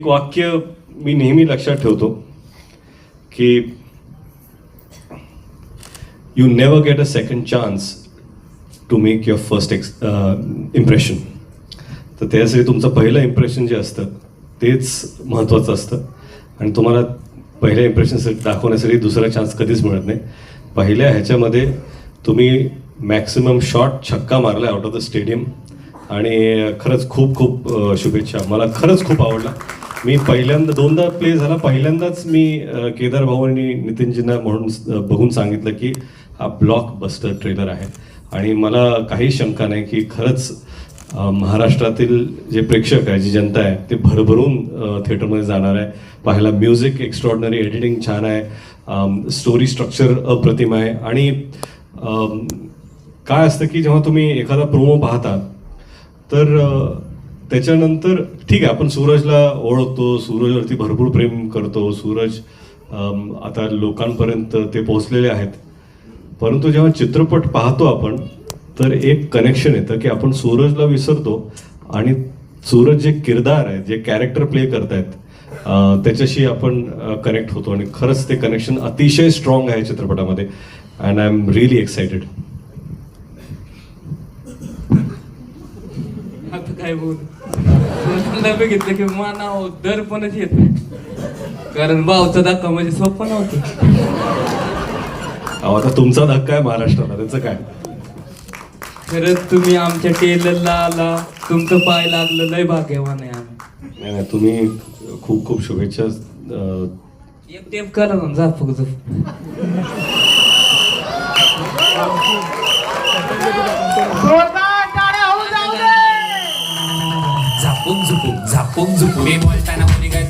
एक वाक्य मी नेहमी लक्षात ठेवतो की you never get a second chance to make your first x impression तर त्यासाठी तुमचं पहिलं इम्प्रेशन जे असतं तेच महत्त्वाचं असतं. आणि तुम्हाला पहिल्या इम्प्रेशन दाखवण्यासाठी दुसरा चान्स कधीच मिळत नाही. पहिल्या ह्याच्यामध्ये तुम्ही मॅक्सिमम शॉट छक्का मारला आउट ऑफ द स्टेडियम आणि खरंच खूप खूप शुभेच्छा. मला खरंच खूप आवडला. मी पहिल्यांदा दोनदा प्ले झाला. पहिल्यांदाच मी केदार भाऊ आणि नितीनजींना म्हणून बघून सांगितलं की हा ब्लॉक बस्टर ट्रेलर आहे. आणि मला काही शंका नाही की खरंच महाराष्ट्रातील जे प्रेक्षक आहे जी जनता आहे ते भरभरून थिएटरमध्ये जाणार आहे. पाहायला म्युझिक एक्स्ट्रॉर्डनरी एडिटिंग छान आहे. स्टोरी स्ट्रक्चर अप्रतिम आहे. आणि काय असतं की जेव्हा तुम्ही एखादा प्रोमो पाहता तर त्याच्यानंतर ठीक आहे आपण सूरजला ओळखतो सूरजवरती भरपूर प्रेम करतो सूरज आता लोकांपर्यंत ते पोहोचलेले आहेत. परंतु जेव्हा चित्रपट पाहतो आपण तर एक कनेक्शन येतं की आपण सूरजला विसरतो आणि सूरज जे किरदार आहे जे कॅरेक्टर प्ले करतायत त्याच्याशी आपण कनेक्ट होतो. आणि खरंच ते कनेक्शन अतिशय स्ट्रॉंग आहे चित्रपटामध्ये. And I am really excited आता काय बोल? बघितलं की मानाव दर पणच येत कारण भावचा धक्का म्हणजे सोपं नव्हतं अहो, आता तुमचा धक्का आहे महाराष्ट्राला त्याचं काय? खरंच तुम्ही आमच्या टेलरला आला तुमचं पाय लागलं लय भाग्यवान आहे आम्ही. नाही नाही तुम्ही खूप खूप शुभेच्छा एक टेप करा ना जा फक्त. झापून झुपून झापून झुपून मी बोलताना कोणी काय